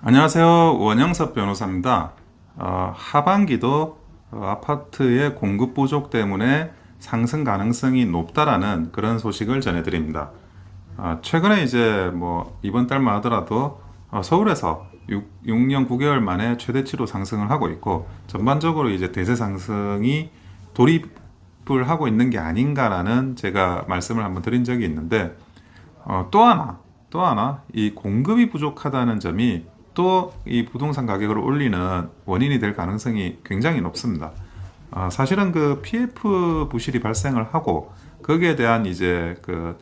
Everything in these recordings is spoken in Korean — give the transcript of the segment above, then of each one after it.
안녕하세요. 원영섭 변호사입니다. 어, 하반기도 어, 아파트의 공급 부족 때문에 상승 가능성이 높다라는 그런 소식을 전해드립니다. 어, 최근에 이제 뭐 이번 달만 하더라도 어, 서울에서 6, 6년 9개월 만에 최대치로 상승을 하고 있고 전반적으로 이제 대세 상승이 돌입을 하고 있는 게 아닌가라는 제가 말씀을 한번 드린 적이 있는데 어, 또 하나 또 하나 이 공급이 부족하다는 점이 또 이 부동산 가격을 올리는 원인이 될 가능성이 굉장히 높습니다. 어, 사실은 그 PF 부실이 발생을 하고 거기에 대한 이제 그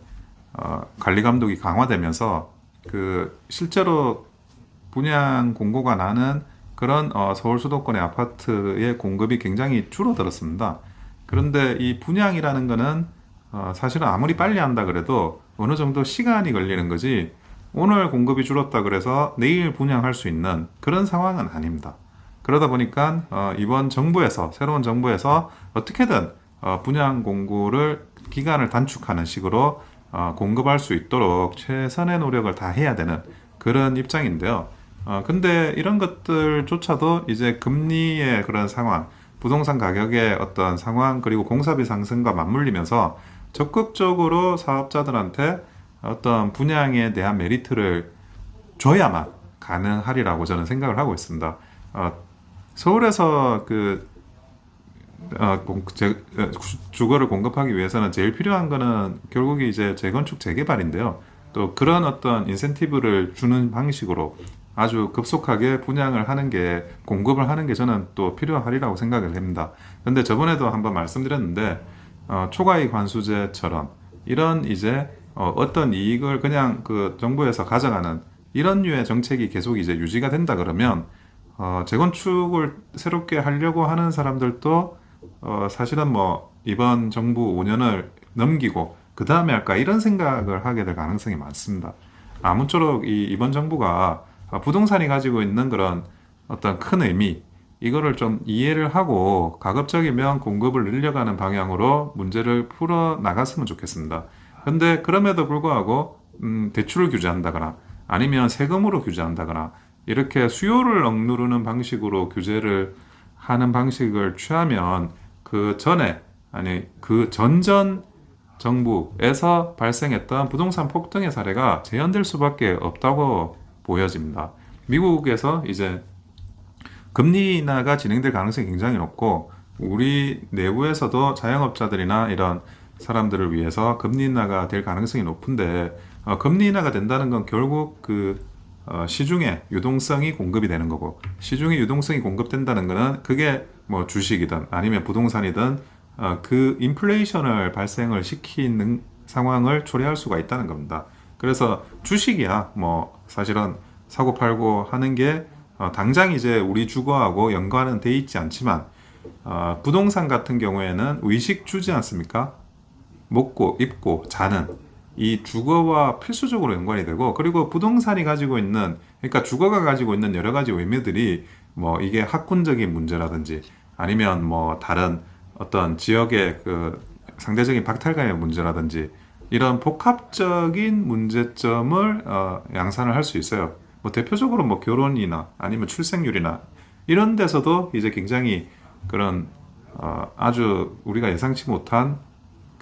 어, 관리 감독이 강화되면서 그 실제로 분양 공고가 나는 그런 어, 서울 수도권의 아파트의 공급이 굉장히 줄어들었습니다. 그런데 이 분양이라는 거는 어, 사실은 아무리 빨리 한다 그래도 어느 정도 시간이 걸리는 거지 오늘 공급이 줄었다 그래서 내일 분양할 수 있는 그런 상황은 아닙니다. 그러다 보니까 어, 이번 정부에서 새로운 정부에서 어떻게든 어, 분양 공고를 기간을 단축하는 식으로 어, 공급할 수 있도록 최선의 노력을 다 해야 되는 그런 입장인데요. 어, 근데 이런 것들조차도 이제 금리의 그런 상황, 부동산 가격의 어떤 상황, 그리고 공사비 상승과 맞물리면서 적극적으로 사업자들한테 어떤 분양에 대한 메리트를 줘야만 가능하리라고 저는 생각을 하고 있습니다. 어, 서울에서 그 어, 공- 제- 어, 주- 주거를 공급하기 위해서는 제일 필요한 거는 결국 이제 재건축 재개발인데요. 또 그런 어떤 인센티브를 주는 방식으로 아주 급속하게 분양을 하는 게 공급을 하는 게 저는 또 필요하리라고 생각을 합니다. 근데 저번에도 한번 말씀드렸는데 어, 초과이익 환수제처럼 이런 이제 어, 어떤 이익을 그냥 그 정부에서 가져가는 이런 류의 정책이 계속 이제 유지가 된다 그러면 어, 재건축을 새롭게 하려고 하는 사람들도 어, 사실은 뭐 이번 정부 5년을 넘기고 그 다음에 할까 이런 생각을 하게 될 가능성이 많습니다. 아무쪼록 이 이번 정부가 어, 부동산이 가지고 있는 그런 어떤 큰 의미 이거를 좀 이해를 하고 가급적이면 공급을 늘려가는 방향으로 문제를 풀어 나갔으면 좋겠습니다. 근데 그럼에도 불구하고 음, 대출을 규제한다거나 아니면 세금으로 규제한다거나 이렇게 수요를 억누르는 방식으로 규제를 하는 방식을 취하면 그 전에 아니 그 전전 정부에서 발생했던 부동산 폭등의 사례가 재현될 수밖에 없다고 보여집니다. 미국에서 이제 금리 인하가 진행될 가능성이 굉장히 높고 우리 내부에서도 자영업자들이나 이런 사람들을 위해서 금리 인하가 될 가능성이 높은데 어, 금리 인하가 된다는 건 결국 그 어, 시중에 유동성이 공급이 되는 거고 시중에 유동성이 공급된다는 거는 그게 뭐 주식이든 아니면 부동산이든 어, 그 인플레이션을 발생을 시키는 상황을 초래할 수가 있다는 겁니다. 그래서 주식이야 뭐 사실은 사고 팔고 하는 게 어, 당장 이제 우리 주거하고 연관은 돼 있지 않지만 어, 부동산 같은 경우에는 의식 주지 않습니까? 먹고 입고 자는 이 주거와 필수적으로 연관이 되고 그리고 부동산이 가지고 있는 그러니까 주거가 가지고 있는 여러 가지 의미들이 뭐 이게 학군적인 문제라든지 아니면 뭐 다른 어떤 지역의 그 상대적인 박탈감의 문제라든지 이런 복합적인 문제점을 어, 양산을 할 수 있어요. 뭐 대표적으로 뭐 결혼이나 아니면 출생률이나 이런 데서도 이제 굉장히 그런 어, 아주 우리가 예상치 못한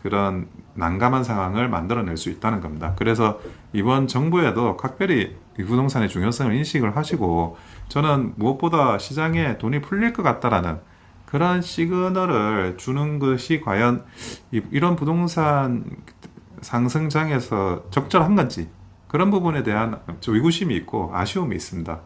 그런 난감한 상황을 만들어낼 수 있다는 겁니다. 그래서 이번 정부에도 각별히 이 부동산의 중요성을 인식을 하시고 저는 무엇보다 시장에 돈이 풀릴 것 같다라는 그런 시그널을 주는 것이 과연 이- 이런 부동산 상승장에서 적절한 건지 그런 부분에 대한 좀 의구심이 있고 아쉬움이 있습니다.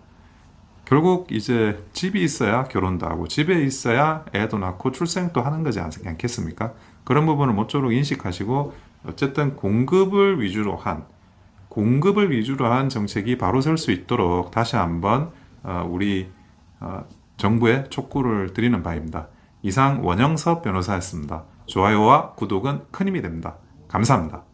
결국 이제 집이 있어야 결혼도 하고 집에 있어야 애도 낳고 출생도 하는 거지 않- 않겠습니까? 그런 부분을 모쪼록 인식하시고 어쨌든 공급을 위주로 한 공급을 위주로 한 정책이 바로 설 수 있도록 다시 한번 어, 우리 어, 정부에 촉구를 드리는 바입니다. 이상 원영섭 변호사였습니다. 좋아요와 구독은 큰 힘이 됩니다. 감사합니다.